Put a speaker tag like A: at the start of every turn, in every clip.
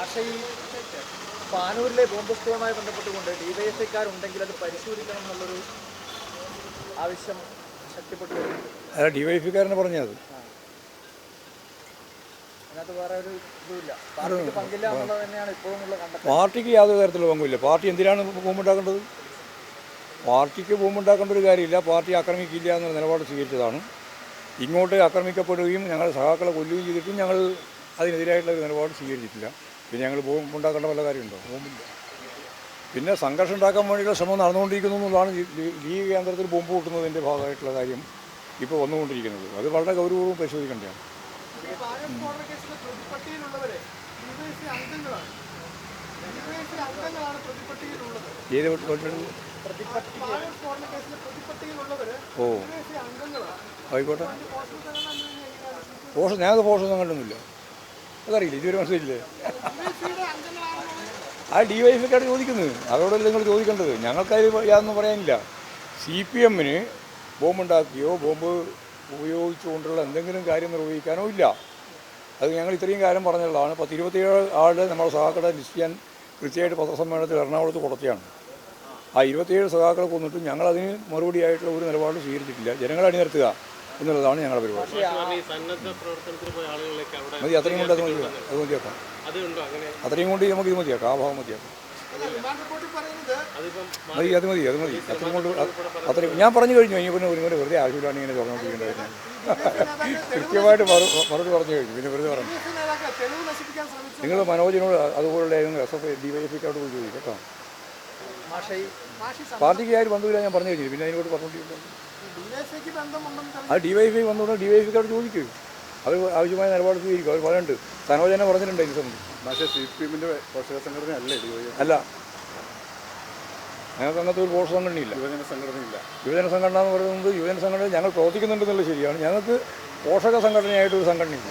A: പക്ഷേ ഈ പാനൂരിലെ ബോംബ് സ്ഫോടനവുമായി ബന്ധപ്പെട്ടുകൊണ്ട് ഡിവൈഎഫ്ഐക്കാരുണ്ടെങ്കിൽ അത് പരിശോധിക്കണം എന്നുള്ളൊരു ആവശ്യം ശക്തിപ്പെട്ടു
B: അല്ല ഡിവൈഫിക്കാരനെ പറഞ്ഞത്
A: അതിനകത്ത് വേറെ ഒരു ഇതുമില്ല. പാർട്ടിക്ക് പങ്കില്ല എന്നുള്ളത് തന്നെയാണ് ഇപ്പോഴും ഉള്ള കണ്ടെത്തൽ.
B: പാർട്ടിക്ക് യാതൊരു തരത്തിലുള്ള പങ്കുമില്ല. പാർട്ടി എന്തിനാണ് ബോംബുണ്ടാക്കേണ്ടത് പാർട്ടിക്ക് ബോംബുണ്ടാക്കേണ്ട ഒരു കാര്യമില്ല. പാർട്ടി ആക്രമിക്കില്ല എന്നൊരു നിലപാട് സ്വീകരിച്ചതാണ്. ഇങ്ങോട്ട് ആക്രമിക്കപ്പെടുകയും ഞങ്ങൾ സഹാക്കളെ കൊല്ലുകയും ചെയ്തിട്ടും ഞങ്ങൾ അതിനെതിരായിട്ടുള്ള ഒരു നിലപാട് സ്വീകരിച്ചിട്ടില്ല. പിന്നെ ഞങ്ങൾ ബോംബുണ്ടാക്കേണ്ട വല്ല കാര്യമുണ്ടോ? ബോംബില്ല പിന്നെ സംഘർഷം ഉണ്ടാക്കാൻ വേണ്ടിയുള്ള ശ്രമം നടന്നുകൊണ്ടിരിക്കുന്നു എന്നുള്ളതാണ് ഈ- കേന്ദ്രത്തിൽ ബോംബ് കൂട്ടുന്നതിന്റെ ഭാഗമായിട്ടുള്ള കാര്യം ഇപ്പോൾ വന്നുകൊണ്ടിരിക്കുന്നത്. അത് വളരെ ഗൗരവവും പരിശോധിക്കേണ്ടതാണ്. ഏത് ഓ. ആയിക്കോട്ടെ. പോഷൻ ഞാനത് പോഷൻ സംഘടനയൊന്നുമില്ല അതറിയില്ല? ഇതുവരെ മനസ്സിലില്ലേ ആ ഡി വൈ എഫിക്കാണ് ചോദിക്കുന്നത്. അതോടല്ല നിങ്ങൾ ചോദിക്കേണ്ടത്? ഞങ്ങൾക്കതിൽ യാതൊന്നും പറയാനില്ല. സി പി എമ്മിന് ബോംബുണ്ടാക്കിയോ ബോംബ് ഉപയോഗിച്ചുകൊണ്ടുള്ള എന്തെങ്കിലും കാര്യം നിർവഹിക്കാനോ ഇല്ല. അത് ഞങ്ങൾ ഇത്രയും കാലം പറഞ്ഞുള്ളതാണ്. പത്ത് ഇരുപത്തിയേഴ് ആളുടെ നമ്മുടെ സഹാക്കളെ ലിസ്റ്റ് ചെയ്യാൻ കൃത്യമായിട്ട് പത്രസമ്മേളനത്തിൽ എറണാകുളത്ത് കൊടുത്തതാണ് ആ ഇരുപത്തിയേഴ് സഹാക്കളെ കൊന്നിട്ടും ഞങ്ങളതിന് മറുപടിയായിട്ടുള്ള ഒരു നിലപാട് സ്വീകരിച്ചിട്ടില്ല. ജനങ്ങളെ അണിനിർത്തുക എന്നുള്ളതാണ് ഞങ്ങളുടെ പരിപാടി. മതി അത്രയും കൊണ്ട് അത് മതി അത് മതിയാക്കാം.
C: അങ്ങനെ?
B: അത്രയും കൊണ്ട് നമുക്ക് ഇത് മതിയാക്കാം. ആ ഭാഗം മതിയാക്കാം.
D: റിപ്പോർട്ടിൽ പറയുന്നത്
B: മതി അത് മതി അത് മതി. അത്രയും കൊണ്ട് അത് അത്രയും ഞാൻ പറഞ്ഞു കഴിഞ്ഞു ഇനി പിന്നെ ഒരു വെറുതെ ആവശ്യമില്ലാണ് ഇങ്ങനെ തുറന്നുകൊണ്ടിരിക്കുന്നത് കൃത്യമായിട്ട് മറുപടി പറഞ്ഞു കഴിഞ്ഞു പിന്നെ വെറുതെ പറഞ്ഞു. നിങ്ങൾ മനോജിനോട് അതുപോലുള്ള ഏതെങ്കിലും S F I D Y F ഐക്കോട് പോയി ചോദിക്കും കേട്ടോ. പാർട്ടിക്ക് ആരും ബന്ധമില്ല ഞാൻ പറഞ്ഞു കഴിഞ്ഞു പിന്നെ അതിനോട്
D: പറഞ്ഞുകൊണ്ടിരിക്കുന്നു.
B: അത് ഡി വൈ എഫ് ഐ വന്നുകൊണ്ട് ഡി വൈ എഫ് ഐക്കോട് ചോദിക്കും. അവർ ആവശ്യമായ നിലപാട് സ്വീകരിക്കും. അവർ പറയുന്നുണ്ട്. സനോജനെ പറഞ്ഞിട്ടുണ്ട്
E: പക്ഷേ സി പി എമ്മിന്റെ പോഷക സംഘടന അല്ലേ
B: അല്ല. ഞങ്ങൾക്ക് അങ്ങനത്തെ ഒരു പോഷക സംഘടനയില്ല
E: യുവജന സംഘടനയില്ല.
B: യുവജന സംഘടന എന്ന് പറയുന്നത് യുവജന സംഘടന ഞങ്ങൾ പ്രവർത്തിക്കുന്നുണ്ടെന്നുള്ളത് ശരിയാണ്. ഞങ്ങൾക്ക് പോഷക സംഘടനയായിട്ടൊരു സംഘടനയില്ല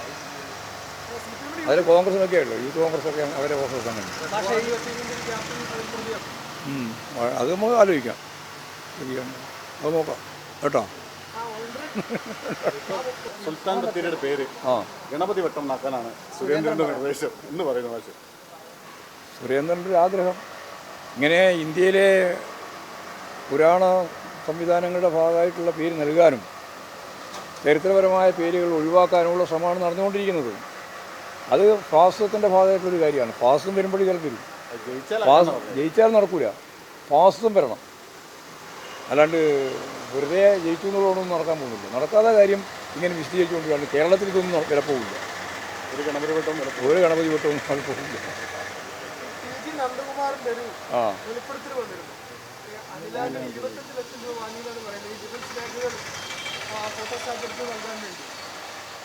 B: അതിൽ കോൺഗ്രസിനൊക്കെ ഉള്ളൂ യൂത്ത് കോൺഗ്രസ് ഒക്കെ അവരെ പോഷക സംഘടന. അത് നമുക്ക് ആലോചിക്കാം. ശരിയാണ്. അത് നോക്കാം. കേട്ടോ?
E: സുൽത്താൻ ബത്തേരിയുടെ പേര് ഗണപതി വട്ടം നാക്കാനാണ് സുരേന്ദ്രന്റെ നിർദ്ദേശം എന്ന് പറയുന്ന പക്ഷേ
B: സുരേന്ദ്രന്റെ ആഗ്രഹം. ഇങ്ങനെ ഇന്ത്യയിലെ പുരാണ സംവിധാനങ്ങളുടെ ഭാഗമായിട്ടുള്ള പേര് നൽകാനും ചരിത്രപരമായ പേരുകൾ ഒഴിവാക്കാനുമുള്ള ശ്രമമാണ് നടന്നുകൊണ്ടിരിക്കുന്നത്. അത് ഫാസിസത്തിന്റെ ഭാഗമായിട്ടുള്ളൊരു കാര്യമാണ്. ഫാസ്തം വരുമ്പോഴേ ചിലപ്പോൾ
E: ജയിച്ചാൽ
B: നടക്കൂല. ഫാസ്തം വരണം. അല്ലാണ്ട് വെറുതെ ജയിച്ചു എന്നുള്ളതൊന്നും നടക്കാൻ പോകുന്നില്ല. നടക്കാത്ത കാര്യം ഇങ്ങനെ വിശദീകരിച്ചുകൊണ്ടിരിക്കുകയാണ് കേരളത്തിൽ ഇതൊന്നും വിലപ്പോവില്ല
E: ഒരു ഗണപതി വട്ടവും
B: ഒരു ഗണപതി വട്ടവും അത് പോകില്ല.
D: പി ജി
B: ആ.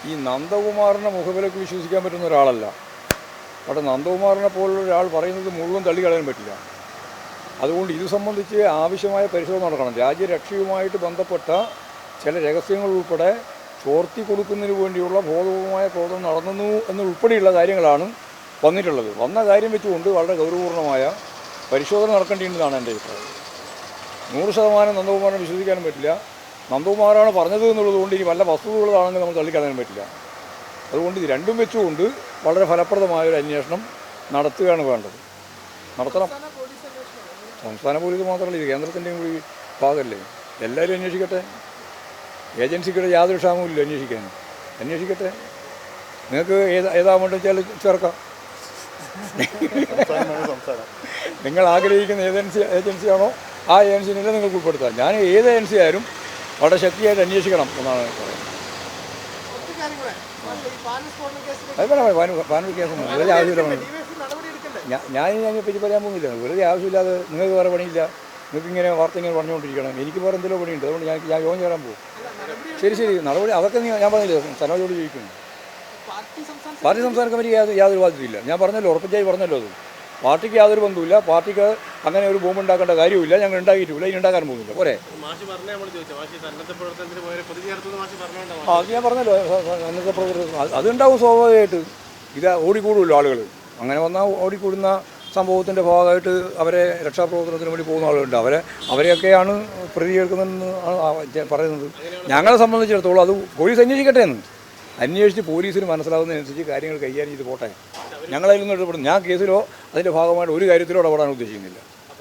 D: ഈ
B: നന്ദകുമാറിനെ മുഖവിലക്ക് വിശ്വസിക്കാൻ പറ്റുന്ന ഒരാളല്ല. അവിടെ നന്ദകുമാറിനെ പോലുള്ള ഒരാൾ പറയുന്നത് മുഴുവൻ തള്ളിക്കളയാൻ പറ്റില്ല. അതുകൊണ്ട് ഇത് സംബന്ധിച്ച് ആവശ്യമായ പരിശോധന നടക്കണം. രാജ്യരക്ഷയുമായിട്ട് ബന്ധപ്പെട്ട ചില രഹസ്യങ്ങൾ ഉൾപ്പെടെ ചോർത്തി കൊടുക്കുന്നതിന് വേണ്ടിയുള്ള ബോധപൂർവമായ പ്രവർത്തനം നടന്നു എന്നുൾപ്പെടെയുള്ള കാര്യങ്ങളാണ് വന്നിട്ടുള്ളത്. വന്ന കാര്യം വെച്ചുകൊണ്ട് വളരെ ഗൗരവപൂർണമായ പരിശോധന നടക്കേണ്ടിയിരുന്നതാണ് എന്റെ അഭിപ്രായം. നൂറ് ശതമാനം നന്ദകുമാറിനെ വിശ്വസിക്കാനും പറ്റില്ല. നന്ദകുമാറാണ് പറഞ്ഞത് എന്നുള്ളത് കൊണ്ട് ഇനി വല്ല വസ്തുതകളാണെങ്കിൽ നമുക്ക് തള്ളിക്കളയാൻ പറ്റില്ല. അതുകൊണ്ട് ഇത് രണ്ടും വെച്ചുകൊണ്ട് വളരെ ഫലപ്രദമായ ഒരു അന്വേഷണം നടത്തുകയാണ് വേണ്ടത്. നടത്തണം.
D: സംസ്ഥാന പോലീസ്
B: മാത്രമല്ല ഇത് കേന്ദ്രത്തിന്റെയും കൂടി ഭാഗമല്ലേ എല്ലാവരും അന്വേഷിക്കട്ടെ. ഏജൻസിക്കൂടെ യാതൊരു ക്ഷാമവും ഇല്ല അന്വേഷിക്കാൻ. അന്വേഷിക്കട്ടെ. നിങ്ങൾക്ക് ഏത് ഏതാവുമ്പോൾ വെച്ചാൽ ചേർക്കാം. നിങ്ങൾ ആഗ്രഹിക്കുന്ന ഏജൻസി ഏജൻസിയാണോ? ആ ഏജൻസിനെ നിങ്ങൾക്ക് ഉൾപ്പെടുത്താം. ഞാൻ ഏത് ഏജൻസി ആയാലും വളരെ ശക്തിയായിട്ട് അന്വേഷിക്കണം എന്നാണ് പറയുന്നത്. അത് വേണം പാനൂർ വെറുതെ ആവശ്യമില്ല ഞാൻ ഞാൻ പറ്റി പറയാൻ പോകുന്നില്ല. വെറുതെ ആവശ്യമില്ലാതെ നിങ്ങൾക്ക് വേറെ പണിയില്ല. നിങ്ങൾക്ക് ഇങ്ങനെ വാർത്ത ഇങ്ങനെ പറഞ്ഞുകൊണ്ടിരിക്കണം. എനിക്ക് വേറെ എന്തെങ്കിലും പണിയുണ്ട്. അതുകൊണ്ട് ഞാൻ ഞാൻ യോഗം ചേരാൻ പോകും. ശരി ശരി. നടപടി അതൊക്കെ ഞാൻ പറഞ്ഞില്ല? സനോജോട് ചോദിക്കുന്നു.
D: പാർട്ടി സംസ്ഥാന
B: പാർട്ടി സംസ്ഥാന കമ്മിറ്റി യാതൊരു യാതൊരു ബാധ്യതയില്ല. ഞാൻ പറഞ്ഞല്ലോ ഉറപ്പിച്ചായി പറഞ്ഞല്ലോ അത്. പാർട്ടിക്ക് യാതൊരു ബന്ധവുമില്ല. പാർട്ടിക്ക് അങ്ങനെ ഒരു ബോംബ് ഉണ്ടാക്കേണ്ട കാര്യമില്ല ഞങ്ങൾ ഉണ്ടാക്കിയിട്ടില്ല. ഇനി ഉണ്ടാക്കാൻ പോകുന്നില്ല. പോരെ. ആ അത് ഞാൻ പറഞ്ഞല്ലോ. സന്നദ്ധ പ്രവർത്തനം. അതുണ്ടാവും സ്വാഭാവികമായിട്ട്. ഇത് ഓടിക്കൂടുമല്ലോ ആളുകൾ അങ്ങനെ വന്നാൽ ഓടിക്കൂടുന്ന സംഭവത്തിന്റെ ഭാഗമായിട്ട് അവരെ രക്ഷാപ്രവർത്തനത്തിന് വേണ്ടി പോകുന്ന ആളുകളുണ്ട്. അവരെ അവരെയൊക്കെയാണ് പ്രതി കേൾക്കുന്നതെന്ന് ആണ് പറയുന്നത്. ഞങ്ങളെ സംബന്ധിച്ചിടത്തോളം അത് പോലീസ് അന്വേഷിക്കട്ടെ എന്ന്. അന്വേഷിച്ച് പോലീസിന് മനസ്സിലാവുന്നതനുസരിച്ച് കാര്യങ്ങൾ കൈകാര്യം ചെയ്ത് പോട്ടെ. ഞങ്ങളതിൽ നിന്ന് ഇടപെടും. ഞാൻ കേസിലോ അതിന്റെ ഭാഗമായിട്ട് ഒരു കാര്യത്തിലോ ഇടപെടാൻ ഉദ്ദേശിക്കുന്നില്ല.